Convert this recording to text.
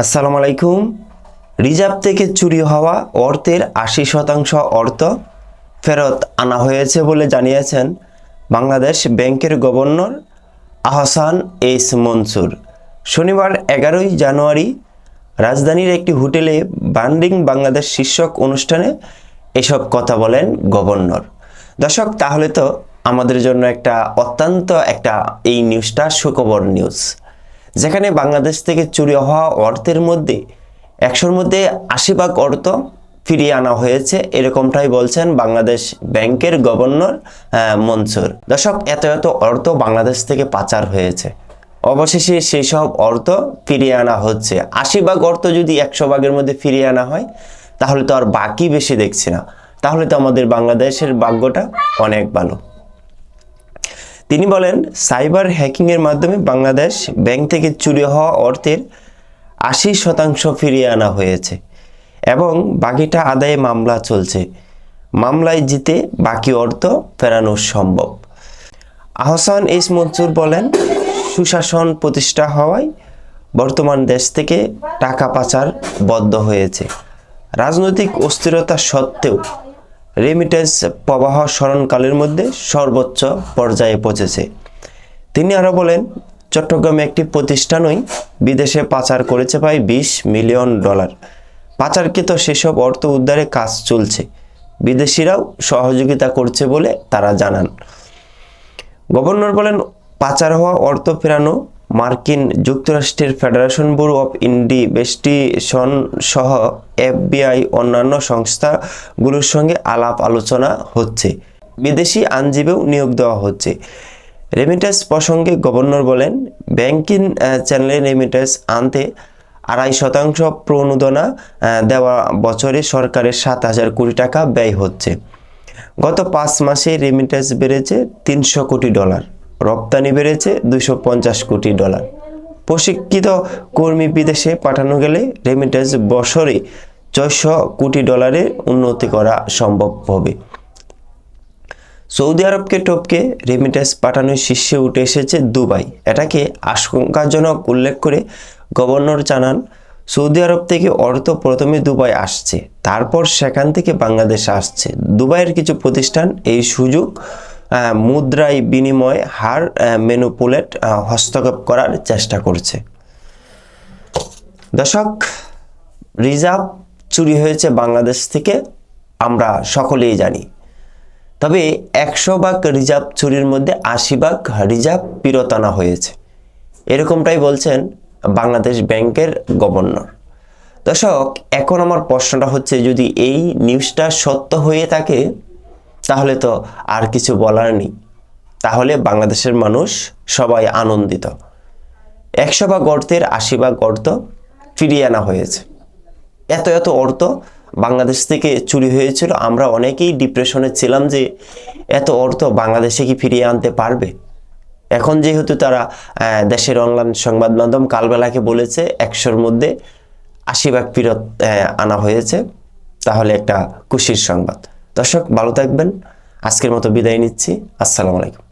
আসসালামু আলাইকুম। রিজার্ভ থেকে চুরি হওয়া অর্থের আশি শতাংশ অর্থ ফেরত আনা হয়েছে বলে জানিয়েছেন বাংলাদেশ ব্যাংকের গভর্নর আহসান এস মনসুর। শনিবার এগারোই জানুয়ারি রাজধানীর একটি হোটেলে বান্ডিং বাংলাদেশ শীর্ষক অনুষ্ঠানে এসব কথা বলেন গভর্নর। দর্শক, তাহলে তো আমাদের জন্য একটা অত্যন্ত একটা এই নিউজটা সুখবর নিউজ। যেখানে বাংলাদেশ থেকে চুরি হওয়া অর্থের মধ্যে একশোর মধ্যে আশি ভাগ অর্থ ফিরিয়ে আনা হয়েছে। এরকমটাই বলছেন বাংলাদেশ ব্যাংকের গভর্নর মনসুর। দর্শক, এত এত অর্থ বাংলাদেশ থেকে পাচার হয়েছে। অবশেষে সেই সব অর্থ ফিরিয়ে আনা হচ্ছে। আশি ভাগ অর্থ যদি একশো ভাগের মধ্যে ফিরিয়ে আনা হয়, তাহলে তো আর বাকি বেশি দেখছি না। তাহলে তো আমাদের বাংলাদেশের ভাগ্যটা অনেক ভালো। তিনি বলেন, সাইবার হ্যাকিংয়ের মাধ্যমে বাংলাদেশ ব্যাংক থেকে চুরি হওয়া অর্থের আশি শতাংশ ফিরিয়ে আনা হয়েছে এবং বাকিটা আদায়ে মামলা চলছে। মামলায় জিতে বাকি অর্থ ফেরানো সম্ভব। আহসান এইস মনসুর বলেন, সুশাসন প্রতিষ্ঠা হওয়ায় বর্তমান দেশ থেকে টাকা পাচার বদ্ধ হয়েছে। রাজনৈতিক অস্থিরতা সত্ত্বেও রেমিটেন্স প্রবাহ স্মরণকালের মধ্যে সর্বোচ্চ পর্যায়ে পৌঁছেছে। তিনি আরও বলেন, চট্টগ্রামে একটি প্রতিষ্ঠানই বিদেশে পাচার করেছে প্রায় বিশ মিলিয়ন ডলার। পাচারকৃত সেসব অর্থ উদ্ধারে কাজ চলছে। বিদেশিরাও সহযোগিতা করছে বলে তারা জানান। গভর্নর বলেন, পাচার হওয়া অর্থ ফেরানো মার্কিন যুক্তরাষ্ট্রের ফেডারেশন ব্যুরো অফ ইনভেস্টিগেশন সহ এফবিআই অন্যান্য সংস্থাগুলোর সঙ্গে আলাপ আলোচনা হচ্ছে। বিদেশি আইনজীবীও নিয়োগ দেওয়া হচ্ছে। রেমিটেন্স প্রসঙ্গে গভর্নর বলেন, ব্যাংকিং চ্যানেলে রেমিটেন্স আনতে আড়াই শতাংশ প্রণোদনা দেওয়া বছরে সরকারের সাত হাজার কোটি টাকা ব্যয় হচ্ছে। গত পাঁচ মাসে রেমিটেন্স বেড়েছে তিনশো কোটি ডলার। রপ্তানি বেড়েছে দুশো কোটি ডলার। প্রশিক্ষিত কর্মী বিদেশে পাঠানো গেলে রেমিটেন্স বছরে ছয়শো কোটি ডলারে উন্নতি করা সম্ভব হবে। সৌদি আরবকে টপকে রেমিটেন্স পাঠানোর শীর্ষে উঠে এসেছে দুবাই। এটাকে আশঙ্কাজনক উল্লেখ করে গভর্নর জানান, সৌদি আরব থেকে অর্থ প্রথমে দুবাই আসছে, তারপর সেখান থেকে বাংলাদেশে আসছে। দুবাইয়ের কিছু প্রতিষ্ঠান এই সুযোগ মুদ্রায় বিনিময় হার মেনুপুলেট হস্তক্ষেপ করার চেষ্টা করছে। দর্শক, রিজার্ভ চুরি হয়েছে বাংলাদেশ থেকে, আমরা সকলেই জানি। তবে একশো ভাগ রিজার্ভ চুরির মধ্যে আশি ভাগ রিজার্ভ ফেরত আনা হয়েছে। এরকমটাই বলছেন বাংলাদেশ ব্যাংকের গভর্নর। দর্শক, এখন আমার প্রশ্নটা হচ্ছে, যদি এই নিউজটা সত্য হয়ে থাকে তাহলে তো আর কিছু বলার নেই। তাহলে বাংলাদেশের মানুষ সবাই আনন্দিত। একশো ভাগ গর্তের আশি ভাগ অর্থ ফিরিয়ে আনা হয়েছে। এত এত অর্থ বাংলাদেশ থেকে চুরি হয়েছিল। আমরা অনেকেই ডিপ্রেশনে ছিলাম যে এত অর্থ বাংলাদেশে কি ফিরিয়ে আনতে পারবে? এখন যেহেতু তারা দেশের অনলাইন সংবাদ মাধ্যম কালবেলাকে বলেছে, একশোর মধ্যে আশি ভাগ ফেরত আনা হয়েছে, তাহলে একটা খুশির সংবাদ। দর্শক ভালো থাকবেন। আজকের মতো বিদায় নিচ্ছি। আসসালামু আলাইকুম।